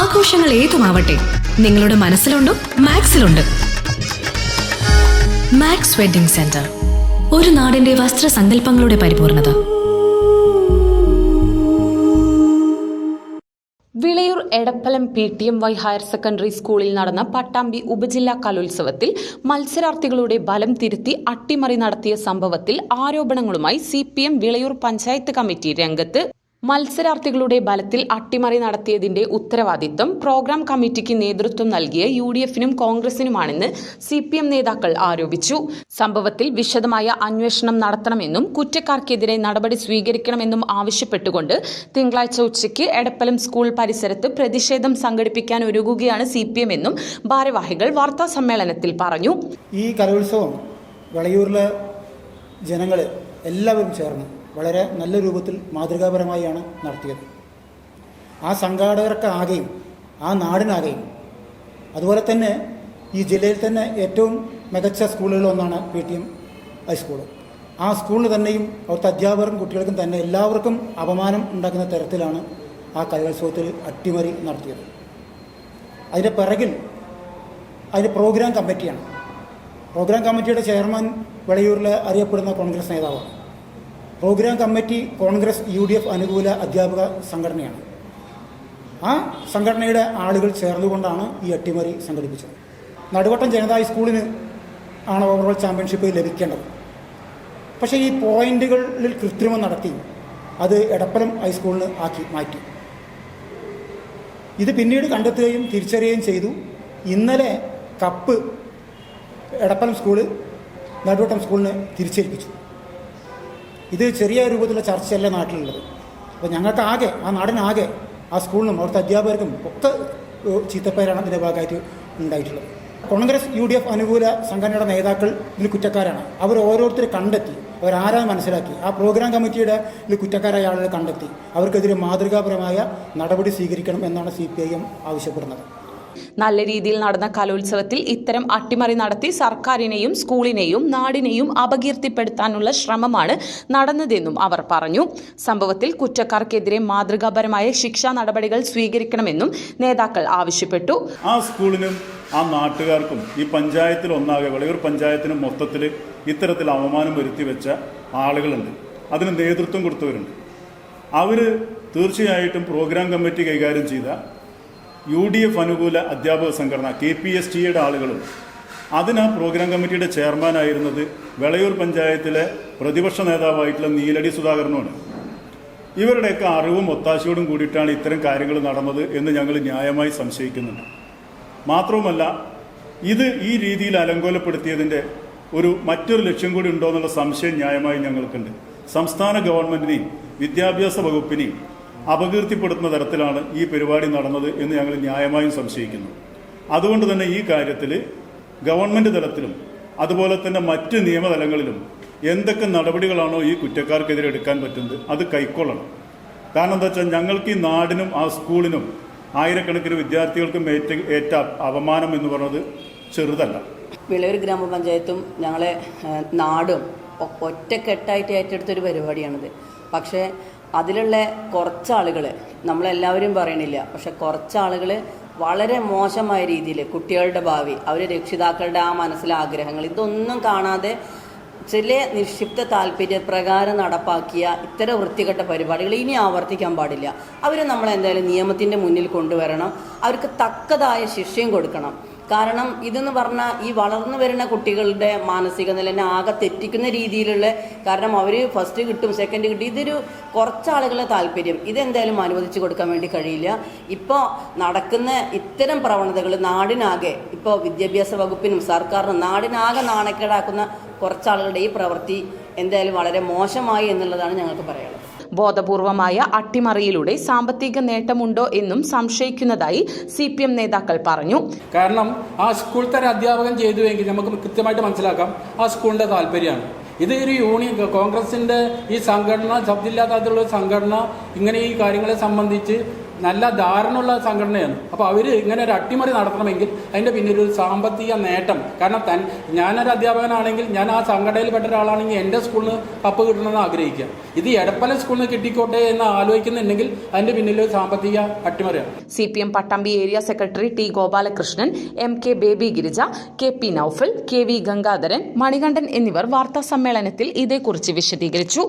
ആഘോഷങ്ങൾ ഏതുമാവട്ടെ നിങ്ങളുടെ മനസ്സിലുണ്ടോ മാക്സിലുണ്ട്. മാക്സ് വെഡിംഗ് സെന്റർ ഒരു നാടിന്റെ വസ്ത്രസങ്കല്പങ്ങളുടെ പരിപൂർണത. Vilayur Edappalam P T M Y higher secondary സ്കൂളിൽ നടന്ന പട്ടാമ്പി ഉപജില്ലാ കലോത്സവത്തിൽ മത്സരാർത്ഥികളുടെ ബലം തിരുത്തി അട്ടിമറി നടത്തിയ സംഭവത്തിൽ ആരോപണങ്ങളുമായി സി വിളയൂർ പഞ്ചായത്ത് കമ്മിറ്റി രംഗത്ത് മത്സരാർത്ഥികളുടെ ബലത്തിൽ അട്ടിമറി നടത്തിയതിന്റെ ഉത്തരവാദിത്വം പ്രോഗ്രാം കമ്മിറ്റിക്ക് നേതൃത്വം നൽകിയ യു ഡി എഫിനും കോൺഗ്രസിനുമാണെന്ന് സി പി എം നേതാക്കൾ ആരോപിച്ചു. സംഭവത്തിൽ വിശദമായ അന്വേഷണം നടത്തണമെന്നും കുറ്റക്കാർക്കെതിരെ നടപടി സ്വീകരിക്കണമെന്നും ആവശ്യപ്പെട്ടുകൊണ്ട് തിങ്കളാഴ്ച ഉച്ചയ്ക്ക് എടപ്പലം സ്കൂൾ പരിസരത്ത് പ്രതിഷേധം സംഘടിപ്പിക്കാൻ ഒരുങ്ങുകയാണ് സി പി എം എന്നും ഭാരവാഹികൾ വാർത്താ സമ്മേളനത്തിൽ പറഞ്ഞു. ഈ കലോത്സവം വളയൂരിലെ ജനങ്ങൾ എല്ലാവരും ചേർന്ന് വളരെ നല്ല രൂപത്തിൽ മാതൃകാപരമായാണ് നടത്തിയത്. ആ സംഘാടകർക്ക് ആകെയും ആ നാടിനാകെയും അതുപോലെ തന്നെ ഈ ജില്ലയിൽ തന്നെ ഏറ്റവും മികച്ച സ്കൂളുകളിലൊന്നാണ് P T M high school ആ സ്കൂളിന് തന്നെയും അവിടുത്തെ അധ്യാപകർക്കും കുട്ടികൾക്കും തന്നെ എല്ലാവർക്കും അപമാനം ഉണ്ടാക്കുന്ന തരത്തിലാണ് ആ കലോത്സവത്തിൽ അട്ടിമറി നടത്തിയത്. അതിന്റെ പിറകിൽ അതിന്റെ പ്രോഗ്രാം കമ്മിറ്റിയാണ്. പ്രോഗ്രാം കമ്മിറ്റിയുടെ ചെയർമാൻ വെളയൂരിൽ അറിയപ്പെടുന്ന കോൺഗ്രസ് നേതാവാണ്. Program committee Congress U D F അനുകൂല അധ്യാപക സംഘടനയാണ്. ആ സംഘടനയുടെ ആളുകൾ ചേർന്നുകൊണ്ടാണ് ഈ അട്ടിമറി സംഘടിപ്പിച്ചത്. നടുവട്ടം ജനതാ സ്കൂളിന് ആണ് ഓവറോൾ ചാമ്പ്യൻഷിപ്പ് ലഭിക്കേണ്ടത്. പക്ഷേ ഈ പോയിന്റുകളിൽ കൃത്രിമം നടത്തി അത് എടപ്പലം ഹൈസ്കൂളിന് ആക്കി മാറ്റി. ഇത് പിന്നീട് കണ്ടെത്തുകയും തിരിച്ചറിയുകയും ചെയ്തു. ഇന്നലെ കപ്പ് എടപ്പലം സ്കൂൾ നടുവട്ടം സ്കൂളിന് തിരിച്ചേൽപ്പിച്ചു. ഇത് ചെറിയ രൂപത്തിലുള്ള ചർച്ചയല്ല നാട്ടിലുള്ളത്. അപ്പോൾ ഞങ്ങൾക്ക് ആകെ ആ നാടിനാകെ ആ സ്കൂളിനും അവിടുത്തെ അധ്യാപകർക്കും ഒക്കെ ചീത്തപ്പേരാണ് ഇതിന്റെ ഭാഗമായിട്ട് ഉണ്ടായിട്ടുള്ളത്. കോൺഗ്രസ് യു ഡി എഫ് അനുകൂല സംഘടനയുടെ നേതാക്കൾ ഇതിൽ കുറ്റക്കാരാണ്. അവർ ഓരോരുത്തർ കണ്ടെത്തി അവരാരാ മനസ്സിലാക്കി. ആ പ്രോഗ്രാം കമ്മിറ്റിയുടെ ഇതിൽ കുറ്റക്കാരായ ആളുകൾ കണ്ടെത്തി. അവർക്കെതിരെ മാതൃകാപരമായ നടപടി സ്വീകരിക്കണം എന്നാണ് സി പി ഐ എം ആവശ്യപ്പെടുന്നത്. നല്ല രീതിയിൽ നടന്ന കലോത്സവത്തിൽ ഇത്തരം അട്ടിമറി നടത്തി സർക്കാരിനെയും സ്കൂളിനെയും നാടിനെയും അപകീർത്തിപ്പെടുത്താനുള്ള ശ്രമമാണ് നടന്നതെന്നും അവർ പറഞ്ഞു. സംഭവത്തിൽ കുറ്റക്കാർക്കെതിരെ മാതൃകാപരമായ ശിക്ഷാ നടപടികൾ സ്വീകരിക്കണമെന്നും നേതാക്കൾ ആവശ്യപ്പെട്ടു. ആ സ്കൂളിനും ആ നാട്ടുകാർക്കും ഈ പഞ്ചായത്തിൽ ഒന്നാകെ വിളയൂർ പഞ്ചായത്തിനും മൊത്തത്തിൽ ഇത്തരത്തിൽ അവമാനം വരുത്തി വെച്ച ആളുകളുണ്ട്. അതിന് നേതൃത്വം കൊടുത്തവരുണ്ട്. അവർ തീർച്ചയായിട്ടും പ്രോഗ്രാം കമ്മിറ്റി കൈകാര്യം ചെയ്ത യു ഡി എഫ് അനുകൂല അധ്യാപക സംഘടന കെ പി എസ് ടിയുടെ ആളുകളും അതിന് പ്രോഗ്രാം കമ്മിറ്റിയുടെ ചെയർമാനായിരുന്നത് വെളയൂർ പഞ്ചായത്തിലെ പ്രതിപക്ഷ നേതാവായിട്ടുള്ള നീലടി സുധാകരനുമാണ്. ഇവരുടെയൊക്കെ അറിവും ഒത്താശയോടും കൂടിയിട്ടാണ് ഇത്തരം കാര്യങ്ങൾ നടന്നത് എന്ന് ഞങ്ങൾ ന്യായമായി സംശയിക്കുന്നുണ്ട്. മാത്രവുമല്ല ഇത് ഈ രീതിയിൽ അലങ്കോലപ്പെടുത്തിയതിന്റെ ഒരു മറ്റൊരു ലക്ഷ്യം കൂടി ഉണ്ടോ എന്നുള്ള സംശയം ന്യായമായി ഞങ്ങൾക്കുണ്ട്. സംസ്ഥാന ഗവൺമെന്റിനെയും വിദ്യാഭ്യാസ വകുപ്പിനെയും അപകീർത്തിപ്പെടുത്തുന്ന തരത്തിലാണ് ഈ പരിപാടി നടന്നത് എന്ന് ഞങ്ങൾ ന്യായമായും സംശയിക്കുന്നു. അതുകൊണ്ട് തന്നെ ഈ കാര്യത്തിൽ ഗവൺമെന്റ് തലത്തിലും അതുപോലെ തന്നെ മറ്റ് നിയമതലങ്ങളിലും എന്തൊക്കെ നടപടികളാണോ ഈ കുറ്റക്കാർക്കെതിരെ എടുക്കാൻ പറ്റുന്നത് അത് കൈക്കൊള്ളണം. കാരണം എന്താ വെച്ചാൽ ഞങ്ങൾക്ക് ഈ നാടിനും ആ സ്കൂളിനും ആയിരക്കണക്കിന് വിദ്യാർത്ഥികൾക്കും ഏറ്റ ഏറ്റ അപമാനം എന്ന് പറയുന്നത് ചെറുതല്ല. വിളയൂർ ഗ്രാമപഞ്ചായത്തും ഞങ്ങളെ നാടും ഒറ്റക്കെട്ടായിട്ട് ഏറ്റെടുത്തൊരു പരിപാടിയാണിത്. പക്ഷേ അതിലുള്ള കുറച്ച് ആളുകൾ നമ്മളെല്ലാവരും പറയണില്ല പക്ഷെ കുറച്ച് ആളുകൾ വളരെ മോശമായ രീതിയിൽ കുട്ടികളുടെ ഭാവി അവർ രക്ഷിതാക്കളുടെ ആ മനസ്സിലെ ആഗ്രഹങ്ങൾ ഇതൊന്നും കാണാതെ ചില നിക്ഷിപ്ത താല്പര്യപ്രകാരം നടപ്പാക്കിയ ഇത്തരം വൃത്തികെട്ട പരിപാടികൾ ഇനി ആവർത്തിക്കാൻ പാടില്ല. അവർ നമ്മളെന്തായാലും നിയമത്തിന്റെ മുന്നിൽ കൊണ്ടുവരണം. അവർക്ക് തക്കതായ ശിക്ഷയും കൊടുക്കണം. കാരണം ഇതെന്ന് പറഞ്ഞാൽ ഈ വളർന്നു വരുന്ന കുട്ടികളുടെ മാനസിക നിലനെ ആകെ തെറ്റിക്കുന്ന രീതിയിലുള്ള കാരണം അവർ ഫസ്റ്റ് കിട്ടും സെക്കൻഡ് കിട്ടും. ഇതൊരു കുറച്ചാളുകളെ താല്പര്യം. ഇതെന്തായാലും അനുവദിച്ചു കൊടുക്കാൻ വേണ്ടി കഴിയില്ല. ഇപ്പോൾ നടക്കുന്ന ഇത്തരം പ്രവണതകൾ നാടിനാകെ ഇപ്പോൾ വിദ്യാഭ്യാസ വകുപ്പിനും സർക്കാരിനും നാടിനാകെ നാണക്കേടാക്കുന്ന കുറച്ചാളുകളുടെ ഈ പ്രവൃത്തി എന്തായാലും വളരെ മോശമായി എന്നുള്ളതാണ് ഞങ്ങൾക്ക് പറയാനുള്ളത്. ബോധപൂർവമായ അട്ടിമറിയിലൂടെ സാമ്പത്തിക നേട്ടമുണ്ടോ എന്നും സംശയിക്കുന്നതായി സി പി എം നേതാക്കൾ പറഞ്ഞു. കാരണം ആ സ്കൂൾ തര അധ്യാപകൻ ചെയ്തുവെങ്കിൽ നമുക്ക് കൃത്യമായിട്ട് മനസ്സിലാക്കാം. ആ സ്കൂളിന്റെ താല്പര്യമാണ്. ഇത് ഒരു യൂണിയൻ കോൺഗ്രസിന്റെ ഈ സംഘടന ശബ്ദില്ലാത്ത സംഘടന ഇങ്ങനെ ഈ കാര്യങ്ങളെ സംബന്ധിച്ച് നല്ല ധാരണയുള്ള സംഘടനയാണ്. അപ്പോൾ അവർ ഇങ്ങനെ ഒരു അട്ടിമറി നടത്തണമെങ്കിൽ അതിന്റെ പിന്നിൽ ഒരു സാമ്പത്തിക നേട്ടം. കാരണം തൻ ഞാനൊരു അധ്യാപകനാണെങ്കിൽ ഞാൻ ആ സംഘടനയിൽപ്പെട്ട ഒരാളാണെങ്കിൽ എന്റെ സ്കൂളിന് കപ്പ് കിട്ടണമെന്ന് ആഗ്രഹിക്കുക. ഇത് എടപ്പല സ്കൂളിന് കിട്ടിക്കോട്ടെ എന്ന് ആലോചിക്കുന്നുണ്ടെങ്കിൽ അതിന്റെ പിന്നിൽ ഒരു സാമ്പത്തിക അട്ടിമറിയാണ്. C P M Pattambi area secretary T Gopalakrishnan M K Baby Girija K P Naufal K V Gangadharan Manikandan എന്നിവർ വാർത്താ സമ്മേളനത്തിൽ ഇതേക്കുറിച്ച് വിശദീകരിച്ചു.